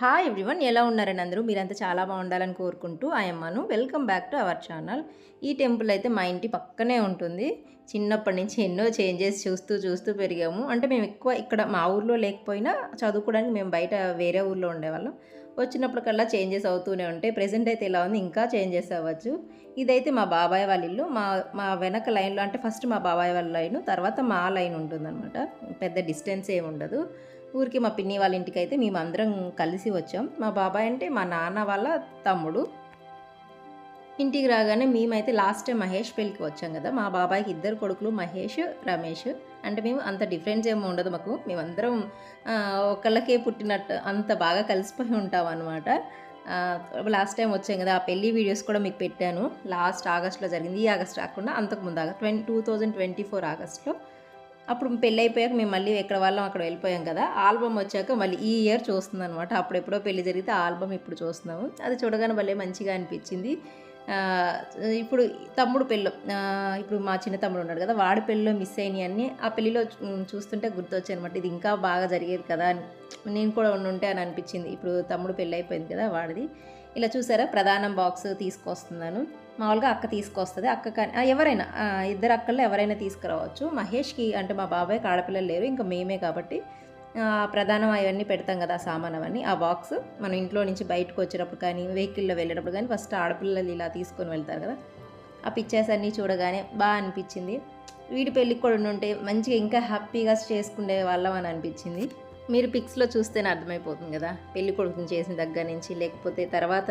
Hi everyone ఎలా ఉన్నారని అందరూ? మీరంతా చాలా బాగుండాలని కోరుకుంటూ ఆయమ్మను welcome back to our channel ఈ టెంపుల్ అయితే మా ఇంటి పక్కనే ఉంటుంది. చిన్నప్పటి నుంచి ఎన్నో చేంజెస్ చూస్తూ చూస్తూ పెరిగాము. అంటే మేము ఎక్కువ ఇక్కడ మా ఊర్లో లేకపోయినా చదువుకోవడానికి మేము బయట వేరే ఊర్లో ఉండేవాళ్ళం. వచ్చినప్పటికల్లా చేంజెస్ అవుతూనే ఉంటాయి. ప్రజెంట్ అయితే ఇలా ఉంది ఇంకా చేంజెస్ అవ్వచ్చు. ఇదైతే మా బాబాయ్ వాళ్ళ ఇల్లు. మా మా వెనక లైన్లో అంటే ఫస్ట్ మా బాబాయ్ వాళ్ళ లైన్ తర్వాత మా లైన్ ఉంటుందన్నమాట. పెద్ద డిస్టెన్స్ ఏమి ఉండదు. ఊరికి మా పిన్ని వాళ్ళ ఇంటికి అయితే మేము అందరం కలిసి వచ్చాం. మా బాబాయ్ అంటే మా నాన్న వాళ్ళ తమ్ముడు. ఇంటికి రాగానే మేమైతే లాస్ట్ టైం మహేష్ పెళ్ళికి వచ్చాం కదా మా బాబాయ్కి ఇద్దరు కొడుకులు మహేష్ రమేష్. అంటే మేము అంత డిఫరెన్స్ ఏమి ఉండదు మాకు. మేమందరం ఒకళ్ళకే పుట్టినట్టు అంత బాగా కలిసిపోయి ఉంటాం అనమాట లాస్ట్ టైం వచ్చాం కదా ఆ పెళ్ళి వీడియోస్ కూడా మీకు పెట్టాను. లాస్ట్ ఆగస్ట్లో జరిగింది ఈ ఆగస్ట్ రాకుండా అంతకుముందు August twenty two thousand twenty four ఆగస్ట్లో. అప్పుడు పెళ్ళైపోయాక మేము మళ్ళీ ఎక్కడ వాళ్ళం అక్కడ వెళ్ళిపోయాం కదా. ఆల్బమ్ వచ్చాక మళ్ళీ ఈ ఇయర్ చూస్తుంది అనమాట అప్పుడెప్పుడో పెళ్ళి జరిగితే ఆల్బమ్ ఇప్పుడు చూస్తున్నాము. అది చూడగానే భలే మంచిగా అనిపించింది. ఇప్పుడు తమ్ముడు పెళ్ళి ఇప్పుడు మా చిన్న తమ్ముడు ఉన్నాడు కదా వాడి పెళ్ళిలో మిస్ అయినాయి ఆ పెళ్ళిలో చూస్తుంటే గుర్తొచ్చాయి అనమాట ఇది ఇంకా బాగా జరిగేది కదా అని. నేను కూడా ఉండుంటే అని అనిపించింది. ఇప్పుడు తమ్ముడు పెళ్ళి అయిపోయింది కదా వాడిది. ఇలా చూసారా? ప్రధానం బాక్స్ తీసుకొస్తున్నాను. మామూలుగా అక్క తీసుకొస్తుంది. అక్క కానీ ఎవరైనా ఇద్దరు అక్కల్లో ఎవరైనా తీసుకురావచ్చు. మహేష్కి అంటే మా బాబాయ్కి ఆడపిల్లలు లేరు ఇంకా మేమే కాబట్టి ప్రధానం అవన్నీ పెడతాం కదా ఆ సామాన్ అవన్నీ. ఆ బాక్స్ మనం ఇంట్లో నుంచి బయటకు వచ్చేటప్పుడు కానీ వెహికల్లో వెళ్ళేటప్పుడు కానీ ఫస్ట్ ఆడపిల్లలు ఇలా తీసుకొని వెళ్తారు కదా. ఆ పిక్చర్స్ అన్నీ చూడగానే బాగా అనిపించింది. వీడి పెళ్ళికి కూడా ఉంటే మంచిగా ఇంకా హ్యాపీగా చేసుకునే వాళ్ళం అని అనిపించింది. మీరు పిక్స్లో చూస్తేనే అర్థమైపోతుంది కదా పెళ్ళి కొడుకుని చేసిన దగ్గర నుంచి లేకపోతే తర్వాత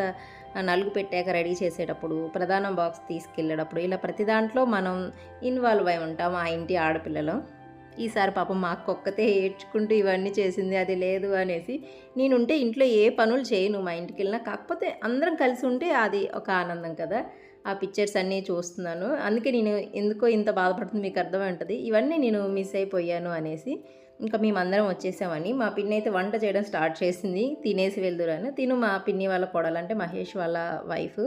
నలుగు పెట్టాక రెడీ చేసేటప్పుడు ప్రధాన బాక్స్ తీసుకెళ్ళేటప్పుడు ఇలా ప్రతి దాంట్లో మనం ఇన్వాల్వ్ అయి ఉంటాం ఆ ఇంటి ఆడపిల్లలు. ఈసారి పాపం మా కుక్కతే ఏడ్చుకుంటూ ఇవన్నీ చేసింది అది లేదు అనేసి నేనుంటే ఇంట్లో ఏ పనులు చేయను మా ఇంటికి వెళ్ళినా కాకపోతే అందరం కలిసి ఉంటే అది ఒక ఆనందం కదా. ఆ పిక్చర్స్ అన్నీ చూస్తున్నాను. అందుకే నేను ఎందుకో ఇంత బాధపడుతుంది మీకు అర్థమై ఉంటుంది. ఇవన్నీ నేను మిస్ అయిపోయాను అనేసి ఇంకా మేమందరం వచ్చేసామని మా పిన్ని అయితే వంట చేయడం స్టార్ట్ చేసింది. తినేసి వెళ్దురని. తిను మా పిన్ని వాళ్ళ కొడాలంటే మహేష్ వాళ్ళ వైఫ్.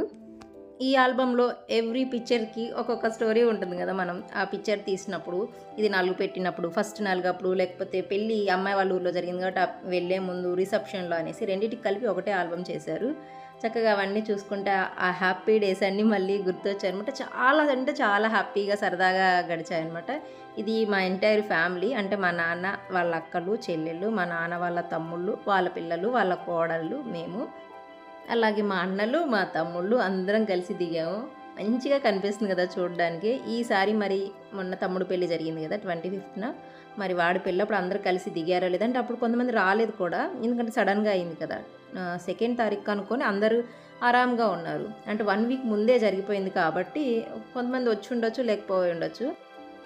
ఈ ఆల్బంలో ఎవ్రీ పిక్చర్కి ఒక్కొక్క స్టోరీ ఉంటుంది కదా మనం. ఆ పిక్చర్ తీసినప్పుడు ఇది నలుగు పెట్టినప్పుడు ఫస్ట్ నలుగప్పుడు లేకపోతే పెళ్ళి అమ్మాయి వాళ్ళ ఊర్లో జరిగింది కాబట్టి వెళ్ళే ముందు రిసెప్షన్లో అనేసి రెండింటికి కలిపి ఒకటే ఆల్బమ్ చేశారు. చక్కగా అవన్నీ చూసుకుంటే ఆ- హ్యాపీ డేస్ అన్నీ మళ్ళీ గుర్తొచ్చాయనమాట చాలా అంటే చాలా హ్యాపీగా సరదాగా గడిచాయనమాట ఇది మా ఎంటైర్ ఫ్యామిలీ అంటే మా నాన్న వాళ్ళ అక్కలు చెల్లెళ్ళు మా నాన్న వాళ్ళ తమ్ముళ్ళు వాళ్ళ పిల్లలు వాళ్ళ కోడళ్ళు మేము. అలాగే మా అన్నలు మా తమ్ముళ్ళు అందరం కలిసి దిగాము. మంచిగా కనిపిస్తుంది కదా చూడడానికి. ఈసారి మరి మొన్న తమ్ముడు పెళ్ళి జరిగింది కదా ట్వంటీ ఫిఫ్త్న. మరి వాడి పెళ్ళి అప్పుడు అందరూ కలిసి దిగారో లేదంటే అప్పుడు కొంతమంది రాలేదు కూడా. ఎందుకంటే సడన్గా అయింది కదా. సెకండ్ తారీఖు అనుకొని అందరూ ఆరామ్గా ఉన్నారు. అంటే వన్ వీక్ ముందే జరిగిపోయింది కాబట్టి కొంతమంది వచ్చి ఉండొచ్చు లేకపోయి ఉండొచ్చు.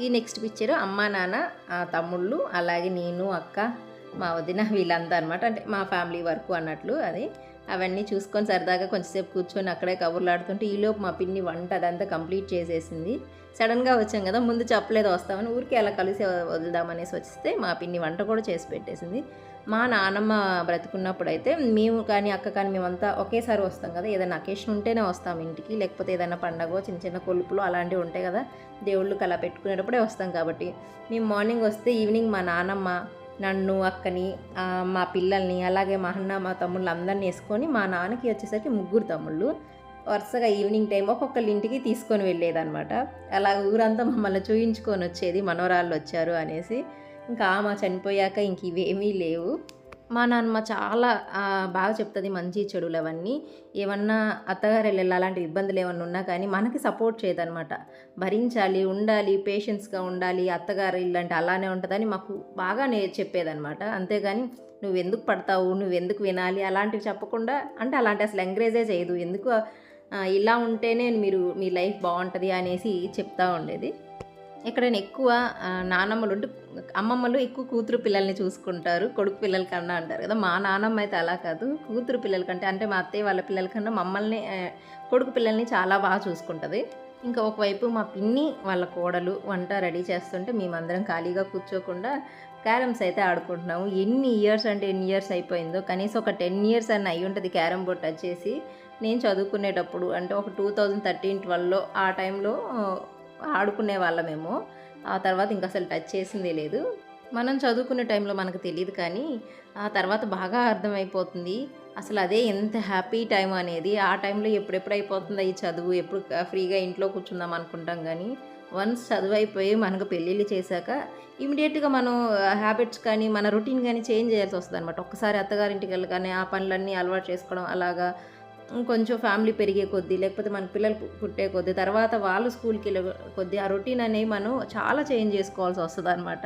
ఈ నెక్స్ట్ పిక్చర్ అమ్మ నాన్న ఆ తమ్ముళ్ళు అలాగే నేను అక్క మా వదిన వీళ్ళంతా అనమాట అంటే మా ఫ్యామిలీ వరకు అన్నట్లు అది. అవన్నీ చూసుకొని సరదాగా కొంచెంసేపు కూర్చొని అక్కడే కబుర్లాడుతుంటే ఈలోపు మా పిన్ని వంట అదంతా కంప్లీట్ చేసేసింది. సడన్గా వచ్చాం కదా ముందు చెప్పలేదు వస్తామని ఊరికి అలా కలిసి వదులుదామనేసి వస్తే మా పిన్ని వంట కూడా చేసి పెట్టేసింది. మా నానమ్మ బ్రతుకున్నప్పుడు అయితే మేము కానీ అక్క కానీ మేమంతా ఒకేసారి వస్తాం కదా ఏదైనా అకేషన్ ఉంటేనే వస్తాం ఇంటికి లేకపోతే ఏదైనా పండగ చిన్న చిన్న కొలుపులు అలాంటివి ఉంటాయి కదా దేవుళ్ళకి అలా పెట్టుకునేటప్పుడే వస్తాం కాబట్టి. మేము మార్నింగ్ వస్తే ఈవినింగ్ మా నానమ్మ నన్ను అక్కని మా పిల్లల్ని అలాగే మా అన్న మా తమ్ముళ్ళు అందరిని వేసుకొని మా నాన్నకి వచ్చేసరికి ముగ్గురు తమ్ముళ్ళు. వరుసగా ఈవినింగ్ టైం ఒక్కొక్కళ్ళ ఇంటికి తీసుకొని వెళ్ళేదనమాట అలా ఊరంతా మమ్మల్ని చూయించుకొని వచ్చేది మనవరాళ్ళు వచ్చారు అనేసి. ఇంకా ఆమె చనిపోయాక ఇంక ఇవేమీ లేవు. మా నాన్నమ్మ చాలా బాగా చెప్తుంది మంచి చెడులు అవన్నీ. ఏమన్నా అత్తగారు వెళ్ళాలి అలాంటి ఇబ్బందులు ఏమన్నా ఉన్నా కానీ మనకి సపోర్ట్ చేయదనమాట భరించాలి ఉండాలి పేషెన్స్గా ఉండాలి అత్తగారు ఇలాంటి అలానే ఉంటుందని మాకు బాగా నే చెప్పేదనమాట అంతేగాని నువ్వు ఎందుకు పడతావు నువ్వు ఎందుకు వినాలి అలాంటివి చెప్పకుండా అంటే అలాంటి అసలు ఎంకరేజే చేయదు. ఎందుకు ఇలా ఉంటేనే మీరు మీ లైఫ్ బాగుంటుంది అనేసి చెప్తా ఉండేది. ఎక్కడైనా ఎక్కువ నానమ్మలు ఉంటే అమ్మమ్మలు ఎక్కువ కూతురు పిల్లల్ని చూసుకుంటారు కొడుకు పిల్లల కన్నా అంటారు కదా. మా నానమ్మ అయితే అలా కాదు. కూతురు పిల్లల కంటే అంటే మా అత్తయ్య వాళ్ళ పిల్లల కన్నా మమ్మల్ని కొడుకు పిల్లల్ని చాలా బాగా చూసుకుంటుంది. ఇంకా ఒకవైపు మా పిన్ని వాళ్ళ కోడలు వంట రెడీ చేస్తుంటే మేమందరం ఖాళీగా కూర్చోకుండా క్యారమ్స్ అయితే ఆడుకుంటున్నాము. ఎన్ని ఇయర్స్ అంటే ఎన్ని ఇయర్స్ అయిపోయిందో కనీసం ఒక టెన్ ఇయర్స్ అన్న అయి ఉంటుంది క్యారమ్ బోర్డ్ టచ్ చేసి నేను చదువుకునేటప్పుడు అంటే ఒక టూ థౌజండ్ థర్టీన్ ట్వెల్వ్లో ఆ టైంలో ఆడుకునే వాళ్ళమేమో. ఆ తర్వాత ఇంకా అసలు టచ్ చేసిందే లేదు. మనం చదువుకునే టైంలో మనకు తెలియదు కానీ ఆ తర్వాత బాగా అర్థమైపోతుంది. అసలు అదే ఎంత హ్యాపీ టైం అనేది. ఆ టైంలో ఎప్పుడెప్పుడు అయిపోతుందో ఈ చదువు? ఎప్పుడు ఫ్రీగా ఇంట్లో కూర్చుందాం అనుకుంటాం కానీ వన్స్ చదువు అయిపోయి మనకు పెళ్ళిళ్ళు చేశాక ఇమీడియట్గా మనం హ్యాబిట్స్ కానీ మన రొటీన్ కానీ చేంజ్ చేయాల్సి వస్తుంది అనమాట ఒక్కసారి అత్తగారింటికి వెళ్ళగానే ఆ పనులన్నీ అలవాటు చేసుకోవడం అలాగా కొంచెం ఫ్యామిలీ పెరిగే కొద్దీ లేకపోతే మన పిల్లలు పుట్టే కొద్దీ తర్వాత వాళ్ళు స్కూల్కి వెళ్ళే కొద్దీ ఆ రొటీన్ అనేవి మనం చాలా చేంజ్ చేసుకోవాల్సి వస్తుంది అనమాట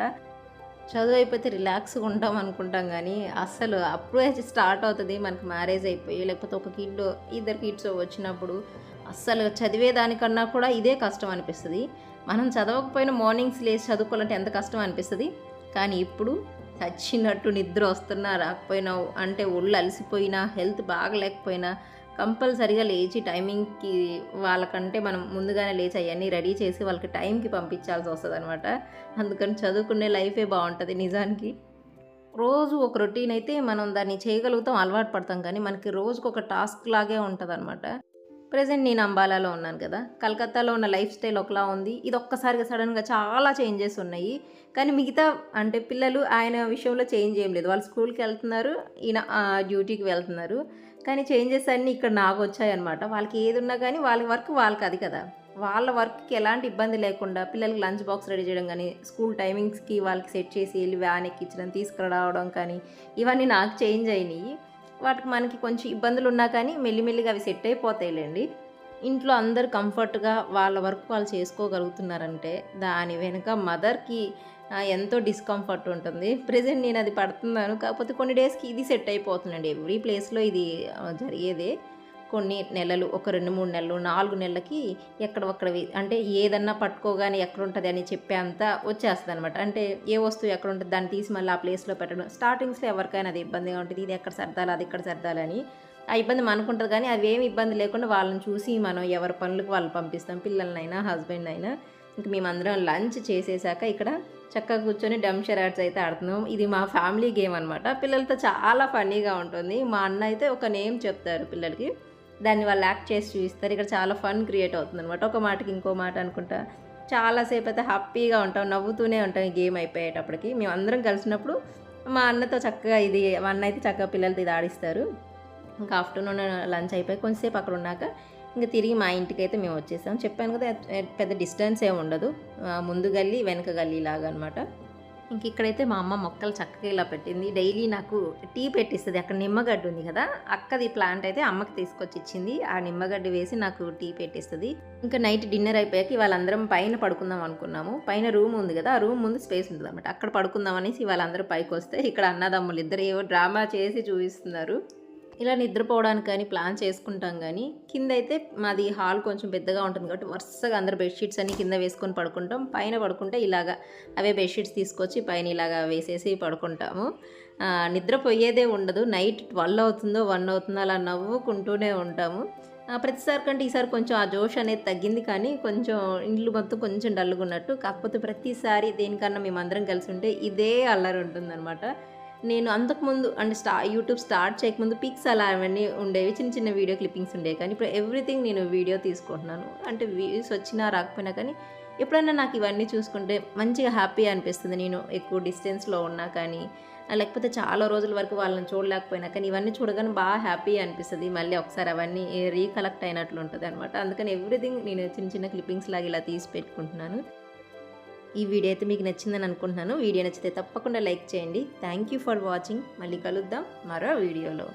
చదువు అయిపోతే రిలాక్స్గా ఉంటాం అనుకుంటాం కానీ అస్సలు అప్పుడే స్టార్ట్ అవుతుంది మనకు మ్యారేజ్ అయిపోయి లేకపోతే ఒక కిడ్ ఇద్దరు కిడ్స్ వచ్చినప్పుడు అస్సలు చదివేదానికన్నా కూడా ఇదే కష్టం అనిపిస్తుంది. మనం చదవకపోయినా మార్నింగ్స్ లేచి చదువుకోవాలంటే ఎంత కష్టం అనిపిస్తుంది? కానీ ఇప్పుడు చచ్చినట్టు నిద్ర వస్తున్నా రాకపోయినా అంటే ఒళ్ళు అలసిపోయినా హెల్త్ బాగలేకపోయినా కంపల్సరిగా లేచి టైమింగ్కి వాళ్ళకంటే మనం ముందుగానే లేచి అవన్నీ రెడీ చేసి వాళ్ళకి టైంకి పంపించాల్సి వస్తుంది అనమాట అందుకని చదువుకునే లైఫే బాగుంటుంది నిజానికి. రోజు ఒక రొటీన్ అయితే మనం దాన్ని చేయగలుగుతాం అలవాటు పడతాం కానీ మనకి రోజుకు ఒక టాస్క్ లాగే ఉంటుంది అనమాట ప్రజెంట్ నేను అంబాలాలో ఉన్నాను కదా కలకత్తాలో ఉన్న లైఫ్ స్టైల్ ఒకలా ఉంది. ఇది ఒక్కసారిగా సడన్గా చాలా చేంజెస్ ఉన్నాయి. కానీ మిగతా అంటే పిల్లలు ఆయన విషయంలో చేంజ్ ఏం లేదు. వాళ్ళు స్కూల్కి వెళ్తున్నారు ఈయన ఆ, డ్యూటీకి వెళ్తున్నారు. కానీ చేంజెస్ అన్నీ ఇక్కడ నాకు వచ్చాయన్నమాట వాళ్ళకి ఏది ఉన్నా కానీ వాళ్ళ వర్క్ వాళ్ళకి అది కదా. వాళ్ళ వర్క్కి ఎలాంటి ఇబ్బంది లేకుండా పిల్లలకి లంచ్ బాక్స్ రెడీ చేయడం కానీ స్కూల్ టైమింగ్స్కి వాళ్ళకి సెట్ చేసి వెళ్ళి వ్యాన్ ఎక్కించడం తీసుకురావడం కానీ ఇవన్నీ నాకు చేంజ్ అయినాయి. వాటికి మనకి కొంచెం ఇబ్బందులు ఉన్నా కానీ మెల్లిమెల్లిగా అవి సెట్ అయిపోతాయిలేండి. ఇంట్లో అందరు కంఫర్ట్గా వాళ్ళ వర్క్ వాళ్ళు చేసుకోగలుగుతున్నారంటే దాని వెనుక మదర్కి ఎంతో డిస్కంఫర్ట్ ఉంటుంది. ప్రజెంట్ నేను అది పడుతున్నాను. కాకపోతే కొన్ని డేస్కి ఇది సెట్ అయిపోతుందండి. ఎవ్రీ ప్లేస్లో ఇది జరిగేదే. కొన్ని నెలలు ఒక రెండు మూడు నెలలు నాలుగు నెలలకి ఎక్కడ ఒక్కడవి అంటే ఏదన్నా పట్టుకోగానే ఎక్కడ ఉంటుంది అని చెప్పే అంతా వచ్చేస్తుంది అనమాట అంటే ఏ వస్తువు ఎక్కడ ఉంటుంది దాన్ని తీసి మళ్ళీ ఆ ప్లేస్లో పెట్టడం. స్టార్టింగ్స్లో ఎవరికైనా అది ఇబ్బందిగా ఉంటుంది. ఇది ఎక్కడ సర్దాలి అది ఇక్కడ సర్దాలని. ఆ ఇబ్బంది మనకుంటుంది కానీ అవి ఏమి ఇబ్బంది లేకుండా వాళ్ళని చూసి మనం ఎవరి పనులకు వాళ్ళు పంపిస్తాం. పిల్లలనైనా హస్బెండ్ అయినా ఇంక మేమందరం లంచ్ చేసేసాక ఇక్కడ చక్కగా కూర్చొని డమ్ షరాట్స్ అయితే ఆడుతున్నాం. ఇది మా ఫ్యామిలీ గేమ్ అనమాట పిల్లలతో చాలా ఫన్నీగా ఉంటుంది. మా అన్న అయితే ఒక నేమ్ చెప్తారు పిల్లలకి. దాన్ని వాళ్ళు యాక్ట్ చేసి చూపిస్తారు. ఇక్కడ చాలా ఫన్ క్రియేట్ అవుతుంది అనమాట ఒక మాటకి ఇంకో మాట అనుకుంటా. చాలాసేపు అయితే హ్యాపీగా ఉంటాం. నవ్వుతూనే ఉంటాం ఈ గేమ్ అయిపోయేటప్పటికి. మేము అందరం కలిసినప్పుడు మా అన్నతో చక్కగా ఇది మా అన్న అయితే చక్కగా పిల్లలతో ఇది ఆడిస్తారు. ఇంకా ఆఫ్టర్నూన్ లంచ్ అయిపోయి కొంతసేపు అక్కడ ఉన్నాక ఇంకా తిరిగి మా ఇంటికైతే మేము వచ్చేసాం. చెప్పాను కదా పెద్ద డిస్టెన్స్ ఏమి ఉండదు. ముందు గల్లి వెనక గల్లి లాగా అనమాట ఇంక ఇక్కడైతే మా అమ్మ మొక్కలు చక్కగా ఇలా పెట్టింది. డైలీ నాకు టీ పెట్టిస్తుంది. అక్కడ నిమ్మగడ్డ ఉంది కదా అక్కది ప్లాంట్ అయితే అమ్మకి తీసుకొచ్చి ఇచ్చింది. ఆ నిమ్మగడ్డ వేసి నాకు టీ పెట్టిస్తుంది. ఇంకా నైట్ డిన్నర్ అయిపోయాక వాళ్ళందరం పైన పడుకుందాం అనుకున్నాము. పైన రూమ్ ఉంది కదా ఆ రూమ్ ముందు స్పేస్ ఉంటుంది అనమాట అక్కడ పడుకుందాం అనేసి వాళ్ళందరూ పైకి వస్తే ఇక్కడ అన్నదమ్ములు ఇద్దరు ఏవో డ్రామా చేసి చూపిస్తున్నారు. ఇలా నిద్రపోవడానికి కానీ ప్లాన్ చేసుకుంటాం కానీ కింద అయితే మాది హాల్ కొంచెం పెద్దగా ఉంటుంది కాబట్టి వరుసగా అందరు బెడ్షీట్స్ అన్ని కింద వేసుకొని పడుకుంటాం. పైన పడుకుంటే ఇలాగా అవే బెడ్షీట్స్ తీసుకొచ్చి పైన ఇలాగా వేసేసి పడుకుంటాము. నిద్రపోయేదే ఉండదు. నైట్ ట్వెల్వ్ అవుతుందో వన్ అవుతుందో అలా నవ్వుకుంటూనే ఉంటాము. ప్రతిసారి కంటే ఈసారి కొంచెం ఆ జోష్ అనేది తగ్గింది కానీ కొంచెం ఇండ్లు మొత్తం కొంచెం డల్గా ఉన్నట్టు. కాకపోతే ప్రతిసారి దేనికన్నా మేమందరం కలిసి ఉంటే ఇదే అల్లరి ఉంటుందన్నమాట. నేను అంతకుముందు అంటే స్టా యూట్యూబ్ స్టార్ట్ చేయకముందు పిక్స్ అలా అవన్నీ ఉండేవి చిన్న చిన్న వీడియో క్లిప్పింగ్స్ ఉండేవి. కానీ ఇప్పుడు ఎవ్రీథింగ్ నేను వీడియో తీసుకుంటున్నాను. అంటే వ్యూస్ వచ్చినా రాకపోయినా కానీ ఎప్పుడైనా నాకు ఇవన్నీ చూసుకుంటే మంచిగా హ్యాపీ అనిపిస్తుంది. నేను ఎక్కువ డిస్టెన్స్లో ఉన్నా కానీ లేకపోతే చాలా రోజుల వరకు వాళ్ళని చూడలేకపోయినా కానీ ఇవన్నీ చూడగానే బాగా హ్యాపీ అనిపిస్తుంది. మళ్ళీ ఒకసారి అవన్నీ రీకలెక్ట్ అయినట్లు ఉంటుంది అనమాట అందుకని ఎవ్రీథింగ్ నేను చిన్న చిన్న క్లిప్పింగ్స్ లాగా ఇలా తీసి పెట్టుకుంటున్నాను. ఈ వీడియో అయితే మీకు నచ్చిందని అనుకుంటున్నాను. వీడియో నచ్చితే తప్పకుండా లైక్ చేయండి. థ్యాంక్ యూ ఫర్ వాచింగ్ మళ్ళీ కలుద్దాం మరో వీడియోలో.